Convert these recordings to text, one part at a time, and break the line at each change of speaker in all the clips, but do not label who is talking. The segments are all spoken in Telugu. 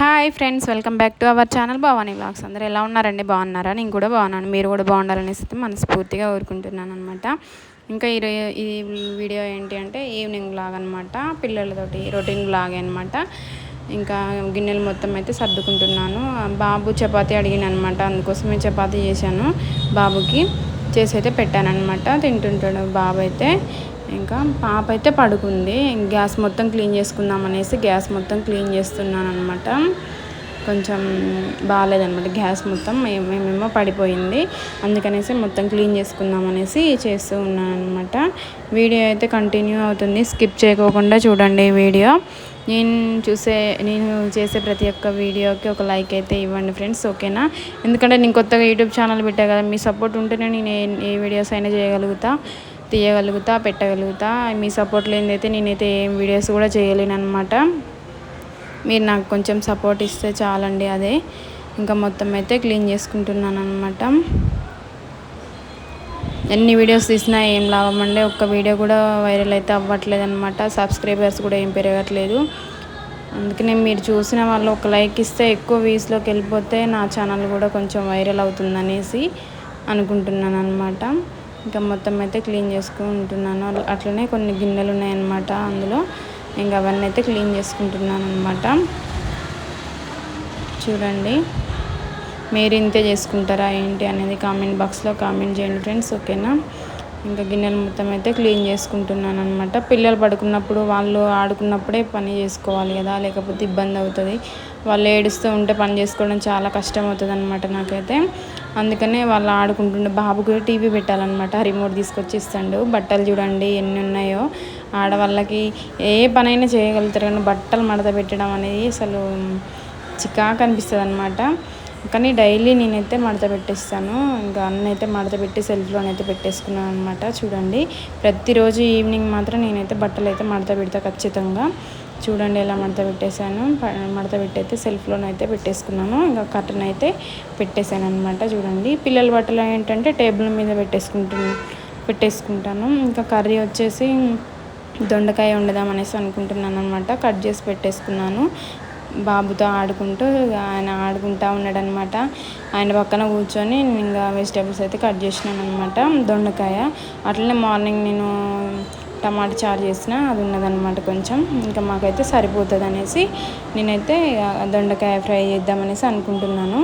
Hi friends welcome back to our channel Bhavani blogs అందరూ ఎలా ఉన్నారండి? బాగున్నారా? నేను కూడా బాగున్నాను. మీరు కూడా బాగుండాలనేసి అయితే మనస్ఫూర్తిగా కోరుకుంటున్నాను అనమాట ఇంకా ఈ ఈ వీడియో ఏంటి అంటే ఈవినింగ్ బ్లాగ్ అనమాట పిల్లలతోటి రొటీన్ బ్లాగ్ అనమాట ఇంకా గిన్నెలు మొత్తం అయితే సర్దుకుంటున్నాను. బాబు చపాతీ అడిగిన అనమాట అందుకోసమే చపాతీ చేశాను బాబుకి. చేసి అయితే పెట్టాను అనమాట తింటుంటాడు బాబు అయితే. ఇంకా పాప అయితే పడుకుంది. గ్యాస్ మొత్తం క్లీన్ చేసుకుందాం అనేసి గ్యాస్ మొత్తం క్లీన్ చేస్తున్నాను అనమాట కొంచెం బాగాలేదనమాట గ్యాస్ మొత్తం. మేమేమో పడిపోయింది. అందుకనేసి మొత్తం క్లీన్ చేసుకుందాం అనేసి చేస్తూ ఉన్నాను అనమాట వీడియో అయితే కంటిన్యూ అవుతుంది. స్కిప్ చేయకోకుండా చూడండి వీడియో. నేను చూసే నేను చేసే ప్రతి ఒక్క వీడియోకి ఒక లైక్ అయితే ఇవ్వండి ఫ్రెండ్స్ ఓకేనా? ఎందుకంటే నేను కొత్తగా యూట్యూబ్ ఛానల్ పెట్టా కదా మీ సపోర్ట్ ఉంటేనే నేను ఏ వీడియోస్ అయినా చేయగలుగుతా. తీయగలుగుతా పెట్టగలుగుతా. మీ సపోర్ట్ లేనిదైతే నేనైతే ఏం వీడియోస్ కూడా చేయలేను అనమాట మీరు నాకు కొంచెం సపోర్ట్ ఇస్తే చాలండి అదే. ఇంకా మొత్తం అయితే క్లీన్ చేసుకుంటున్నాను అనమాట ఎన్ని వీడియోస్ తీసినా ఏం లాభం అండి? ఒక్క వీడియో కూడా వైరల్ అయితే అవ్వట్లేదు అనమాట సబ్స్క్రైబర్స్ కూడా ఏం పెరగట్లేదు. అందుకనే మీరు చూసిన వాళ్ళు ఒక లైక్ ఇస్తే ఎక్కువ వ్యూస్లోకి వెళ్ళిపోతే నా ఛానల్ కూడా కొంచెం వైరల్ అవుతుందనేసి అనుకుంటున్నాను అనమాట ఇంకా మొత్తం అయితే క్లీన్ చేసుకుంటున్నాను. అట్లనే కొన్ని గిన్నెలు ఉన్నాయన్నమాట అందులో. ఇంకా అవన్నీ అయితే క్లీన్ చేసుకుంటున్నాను అనమాట చూడండి. మీరు ఇంతే చేసుకుంటారా ఏంటి అనేది కామెంట్ బాక్స్లో కామెంట్ చేయండి ఫ్రెండ్స్ ఓకేనా? ఇంకా గిన్నెలు మొత్తం అయితే క్లీన్ చేసుకుంటున్నాను అనమాట పిల్లలు పడుకున్నప్పుడు వాళ్ళు ఆడుకున్నప్పుడే పని చేసుకోవాలి కదా లేకపోతే ఇబ్బంది అవుతుంది. వాళ్ళు ఏడుస్తూ ఉంటే పని చేసుకోవడం చాలా కష్టం అవుతుంది అనమాట నాకైతే. అందుకనే వాళ్ళు ఆడుకుంటుండే. బాబుకి టీవీ పెట్టాలన్నమాట. రిమోట్ తీసుకొచ్చి ఇస్తాడు బట్టలు చూడండి ఎన్ని ఉన్నాయో. ఆడవాళ్ళకి ఏ పనైనా చేయగలుగుతారు కానీ బట్టలు మడత పెట్టడం అనేది అసలు చికాకు అనిపిస్తుంది అనమాట కానీ డైలీ నేనైతే మడత పెట్టేస్తాను. ఇంకా అన్న అయితే మడత పెట్టి సెల్ఫ్లోనైతే పెట్టేసుకున్నాను అనమాట చూడండి. ప్రతిరోజు ఈవినింగ్ మాత్రం నేనైతే బట్టలు అయితే మడత పెడతా ఖచ్చితంగా. చూడండి ఎలా మడత పెట్టేశాను. మడత పెట్టయితే సెల్ఫ్లోనైతే పెట్టేసుకున్నాను ఇంకా కర్టన్ అయితే పెట్టేశాను అనమాట చూడండి. పిల్లల బట్టలు ఏంటంటే టేబుల్ మీద పెట్టేసుకుంటు పెట్టేసుకుంటాను. ఇంకా కర్రీ వచ్చేసి దొండకాయ వండుదాం అనేసి అనుకుంటున్నాను అనమాట కట్ చేసి పెట్టేసుకున్నాను. బాబుతో ఆడుకుంటూ ఆయన ఆడుకుంటూ ఉన్నాడనమాట ఆయన పక్కన కూర్చొని నేను ఇంకా వెజిటేబుల్స్ అయితే కట్ చేసినాను అనమాట దొండకాయ. అట్లనే మార్నింగ్ నేను టమాటా చారు చేసిన అది ఉన్నదనమాట కొంచెం. ఇంకా మాకైతే సరిపోతుంది అనేసి నేనైతే దొండకాయ ఫ్రై చేద్దామనేసి అనుకుంటున్నాను.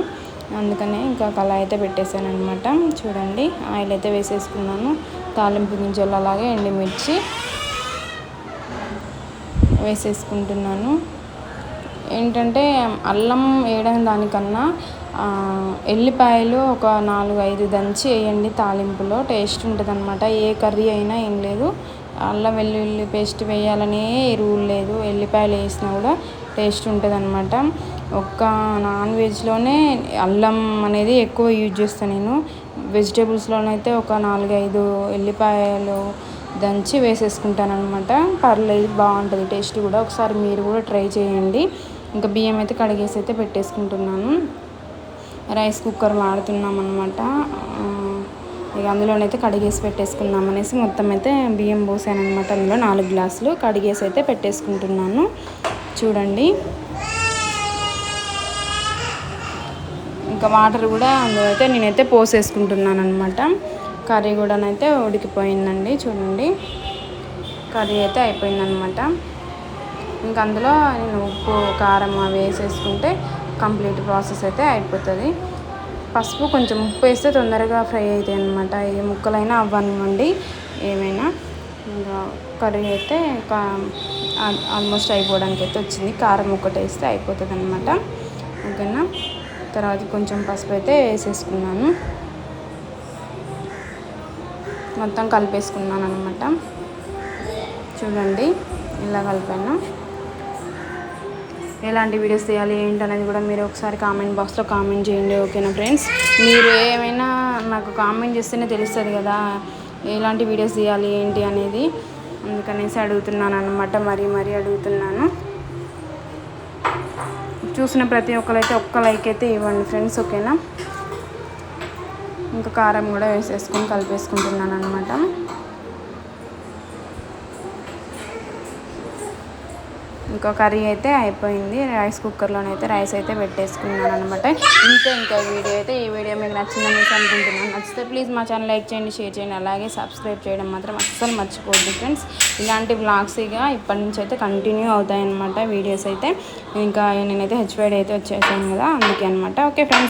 అందుకనే ఇంకా కళాయి అయితే పెట్టేశాను అనమాట చూడండి ఆయిల్ అయితే వేసేసుకున్నాను. తాలింపు గింజలు అలాగే ఎండుమిర్చి వేసేసుకుంటున్నాను. ఏంటంటే అల్లం వేయడం దానికన్నా ఎల్లిపాయలు ఒక నాలుగు ఐదు దంచి వేయండి తాలింపులో. టేస్ట్ ఉంటుంది అనమాట ఏ కర్రీ అయినా ఏం లేదు. అల్లం వెల్లుల్లి పేస్ట్ వేయాలనే రూల్ లేదు. ఎల్లిపాయలు వేసినా కూడా టేస్ట్ ఉంటుంది అనమాట ఒక్క నాన్ వెజ్లోనే అల్లం అనేది ఎక్కువ యూజ్ చేస్తాను నేను. వెజిటేబుల్స్లోనైతే ఒక నాలుగైదు ఎల్లిపాయలు దంచి వేసేసుకుంటాను అనమాట పర్లేదు బాగుంటుంది. టేస్ట్ కూడా ఒకసారి మీరు కూడా ట్రై చేయండి. ఇంకా బియ్యం అయితే కడిగేసి అయితే పెట్టేసుకుంటున్నాను. రైస్ కుక్కర్ వాడుతున్నాం అనమాట ఇక అందులోనైతే కడిగేసి పెట్టేసుకుందాం అనేసి మొత్తం అయితే బియ్యం పోసాను అనమాట అందులో నాలుగు గ్లాసులు కడిగేసి అయితే పెట్టేసుకుంటున్నాను. చూడండి. ఇంకా వాటర్ కూడా అందులో అయితే నేనైతే పోసేసుకుంటున్నాను అనమాట కర్రీ కూడానైతే ఉడికిపోయిందండి. చూడండి. కర్రీ అయితే అయిపోయిందనమాట ఇంకా అందులో నేను ఉప్పు కారం అవి వేసేసుకుంటే కంప్లీట్ ప్రాసెస్ అయితే అయిపోతుంది. పసుపు కొంచెం ఉప్పు వేస్తే తొందరగా ఫ్రై అవుతాయి అనమాట ఏ ముక్కలైనా అవ్వనివ్వండి. ఏమైనా ఇంకా కర్రీ అయితే ఆల్మోస్ట్ అయిపోవడానికి అయితే వచ్చింది. కారం ఒకటి వేస్తే అయిపోతుంది అనమాట ఓకేనా? తర్వాత కొంచెం పసుపు అయితే వేసేసుకున్నాను. మొత్తం కలిపేసుకున్నాను అనమాట చూడండి ఇలా కలిపాను. ఎలాంటి వీడియోస్ తీయాలి ఏంటనేది కూడా మీరు ఒకసారి కామెంట్ బాక్స్లో కామెంట్ చేయండి ఓకేనా ఫ్రెండ్స్? మీరు ఏమైనా నాకు కామెంట్ చేస్తేనే తెలుస్తుంది కదా ఎలాంటి వీడియోస్ తీయాలి ఏంటి అనేది. అందుకనేసి అడుగుతున్నాను అనమాట మరీ మరీ అడుగుతున్నాను. చూసిన ప్రతి ఒక్కరైతే ఒక్క లైక్ అయితే ఇవ్వండి ఫ్రెండ్స్ ఓకేనా? ఇంకా కారం కూడా వేసేసుకొని కలిపేసుకుంటున్నాను అనమాట ఇంకో కర్రీ అయితే అయిపోయింది. రైస్ కుక్కర్లోనైతే రైస్ అయితే పెట్టేసుకున్నాను అనమాట ఇంతే ఇంకా వీడియో అయితే. ఈ వీడియో మీకు నచ్చిందని అనుకుంటున్నాను. నచ్చితే ప్లీజ్ మా ఛానల్ లైక్ చేయండి షేర్ చేయండి. అలాగే సబ్స్క్రైబ్ చేయడం మాత్రం అస్సలు మర్చిపోద్దు ఫ్రెండ్స్. ఇలాంటి బ్లాగ్స్ ఇక ఇప్పటి నుంచి అయితే కంటిన్యూ అవుతాయి అనమాట వీడియోస్ అయితే. ఇంకా నేనైతే హెచ్వైడ్ అయితే వచ్చేసాను కదా అందుకే అనమాట ఓకే ఫ్రెండ్స్.